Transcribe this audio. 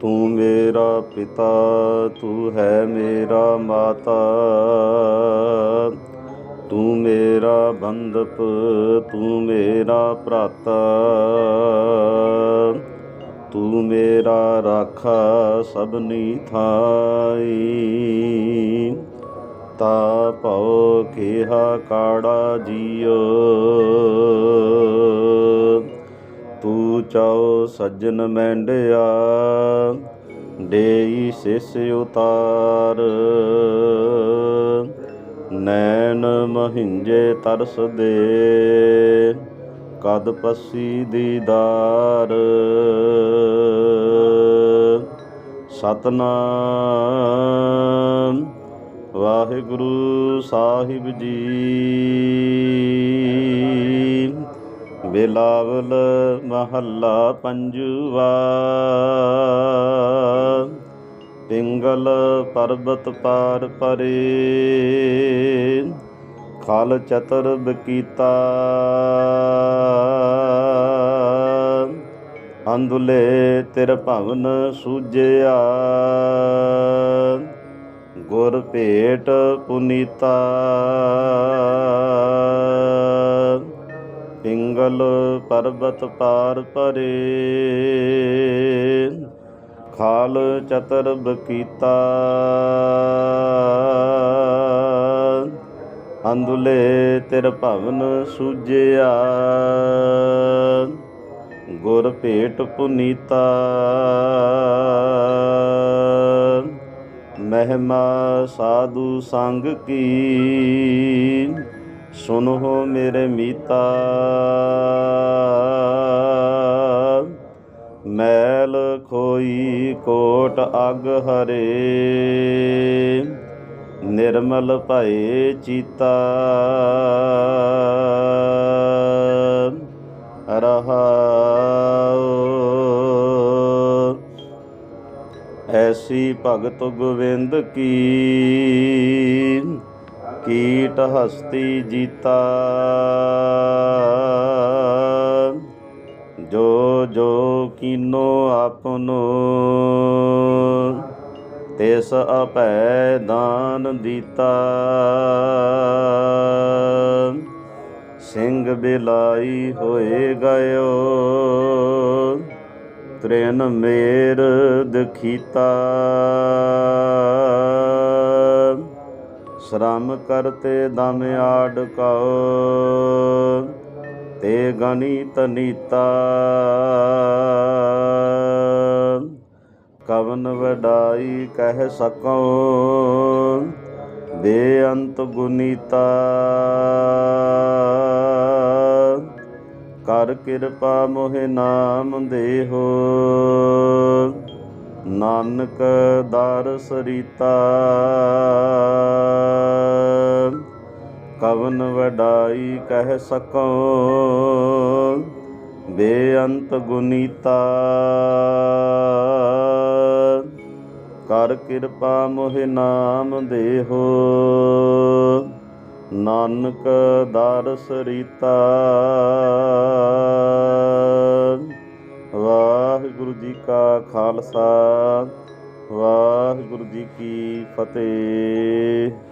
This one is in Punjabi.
ਤੂੰ ਮੇਰਾ ਪਿਤਾ, ਤੂੰ ਹੈ ਮੇਰਾ ਮਾਤਾ। ਤੂੰ ਮੇਰਾ ਬੰਧਪ, ਤੂੰ ਮੇਰਾ ਭਰਾਤਾ। ਤੂੰ ਮੇਰਾ ਰਾਖਾ ਸਭਨੀ ਥਾਈ। ਤਾ ਭਉ ਕਿਹਾ ਕਾੜਾ ਜੀਓ। ਤੂੰ ਸੱਜਣ ਮੈਂਡਿਆ, ਡੇਈ ਸਿਸ ਉਤਾਰ। ਨੈਣ ਮਹਿੰਜੇ ਤਰਸ ਦੇ ਕਦ ਪਸੀ ਦੀਦਾਰ। ਸਤਨਾਮ ਵਾਹਿਗੁਰੂ ਸਾਹਿਬ ਜੀ। ਬਿਲਾਵਲ ਮਹੱਲਾ ਪੰਜਵਾ। ਪਿੰਗਲ ਪਰਬਤ ਪਾਰ ਪਰੇ। ਖਲ ਚਤਰ ਬਕੀਤਾ। ਅੰਦੁਲੇ ਤਿਰ ਭਵਨ ਸੂਜਿਆ ਗੁਰ ਭੇਟ ਪੁਨੀਤਾ। ਪਿੰਗਲ ਪਰਬਤ ਪਾਰ ਪਰੇ। ਖਾਲ ਚਤਰ ਬਕੀਤਾ ਅੰਦੁਲੇ ਤਿਰ ਭਵਨ ਸੂਜਿਆ। ਗੁਰ ਭੇਟ ਪੁਨੀਤਾ। ਮਹਿਮਾ ਸਾਧੂ ਸੰਗ ਕੀ। ਸੁਨੋ ਮੇਰੇ ਮੀਤਾ। ਮੈਲ ਖੋਈ ਕੋਟ ਅਗ ਹਰੇ। ਨਿਰਮਲ ਭਏ ਚੀਤਾ। ਰਹਾਉ। ਐਸੀ ਭਗਤ ਗੋਵਿੰਦ ਕੀ ਕੀਟ ਹਸਤੀ ਜੀਤਾ। ਜੋ ਜੋ ਕੀਨੋ ਆਪਨੋ, ਤਿਸ ਅਪੈ ਦਾਨ ਦੀਤਾ। ਸਿੰਘ ਬਿਲਾਈ ਹੋਏ ਗਇਓ, ਤ੍ਰੇਨ ਮੇਰ ਦਖੀਤਾ। ਸ਼ਰਮ ਕਰਤੇ ਦਮ ਆੜ ਕਉ। ਤੇ ਗਣੀ ਤਨੀਤਾ ਕਵਨ ਵਡਾਈ ਕਹਿ ਸਕਉ। ਬੇਅੰਤ ਗੁਨੀਤਾ। ਕਰ ਕਿਰਪਾ ਮੋਹਿ ਨਾਮ ਦੇਹੋ। ਨਾਨਕ ਦਰ ਸਰੀਤਾ। ਕਵਨ ਵਡਾਈ ਕਹਿ ਸਕੋ, ਬੇਅੰਤ ਗੁਨੀਤਾ। ਕਰ ਕਿਰਪਾ ਮੋਹਿ ਨਾਮ ਦੇਹੋ, ਨਾਨਕ ਦਾਰਸ ਰੀਤਾ। ਵਾਹਿਗੁਰੂ ਜੀ ਕਾ ਖਾਲਸਾ, ਵਾਹਿਗੁਰੂ ਜੀ ਕੀ ਫਤਿਹ।